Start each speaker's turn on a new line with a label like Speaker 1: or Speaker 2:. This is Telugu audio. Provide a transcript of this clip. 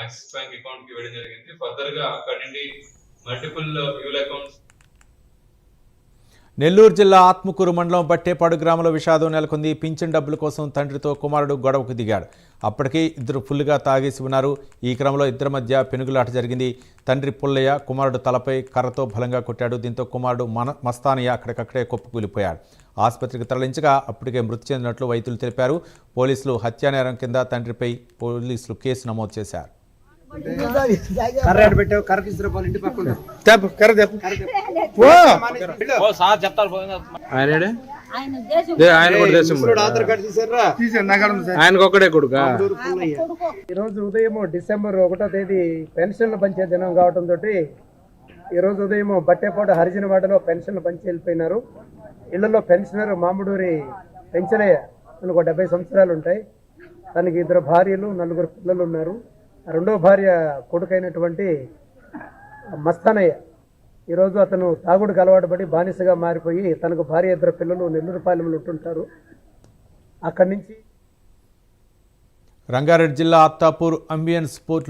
Speaker 1: యాక్సిస్ బ్యాంక్ అకౌంట్కి ఇవ్వడం జరిగింది. ఫర్దర్గా అక్కడ నుండి మల్టిపుల్ ఫ్యూల్ అకౌంట్స్
Speaker 2: నెల్లూరు జిల్లా ఆత్మకూరు మండలం బట్టేపాడు గ్రామంలో విషాదం నెలకొంది. పింఛన్ డబ్బుల కోసం తండ్రితో కుమారుడు గొడవకు దిగాడు. అప్పటికే ఇద్దరు ఫుల్గా తాగేసి ఉన్నారు. ఈ క్రమంలో ఇద్దరి మధ్య పెనుగులాట జరిగింది. తండ్రి పుల్లయ్య కుమారుడు తలపై కర్రతో బలంగా కొట్టాడు. దీంతో కుమారుడు మన మస్తానయ్య అక్కడికక్కడే కొప్పుకూలిపోయాడు. ఆసుపత్రికి తరలించగా అప్పటికే మృతి చెందినట్లు వైద్యులు తెలిపారు. పోలీసులు హత్యానేరం కింద తండ్రిపై పోలీసులు కేసు నమోదు చేశారు.
Speaker 3: కర్ర పెట్టావు? కర్ర ఇంటి పక్కన
Speaker 4: తెప్ప కర్ర తెప్ప.
Speaker 5: ఆయన
Speaker 6: ఆయన దేశం
Speaker 5: ఆయన కూడా దేశం
Speaker 4: సార్.
Speaker 5: ఆయనకు ఒక్కడే కొడుక?
Speaker 6: కొడుకు.
Speaker 3: ఈ రోజు ఉదయం డిసెంబర్ ఒకటో తేదీ పెన్షన్లు పంచే దినం కావటం తోటి ఈ రోజు ఉదయం బట్టేపాడు హరిజనవాడలో పెన్షన్లు పంచి వెళ్ళిపోయినారు. ఇళ్ళలో పెన్షనర్ మామిడూరి పెంచలయ్య తనకు ఒక డెబ్బై సంవత్సరాలు ఉంటాయి. తనకి ఇద్దరు భార్యలు నలుగురు పిల్లలు ఉన్నారు. రెండో భార్య కొడుకైనటువంటి మస్తానయ్య. ఈరోజు అతను తాగుడుకు అలవాటు పడి బానిసగా మారిపోయి తనకు భార్య ఇద్దరు పిల్లలు నెల్లూరు పాలెంలో ఉంటుంటారు. అక్కడి నుంచి
Speaker 2: రంగారెడ్డి జిల్లా అత్తాపూర్ అంబియన్ స్పోర్ట్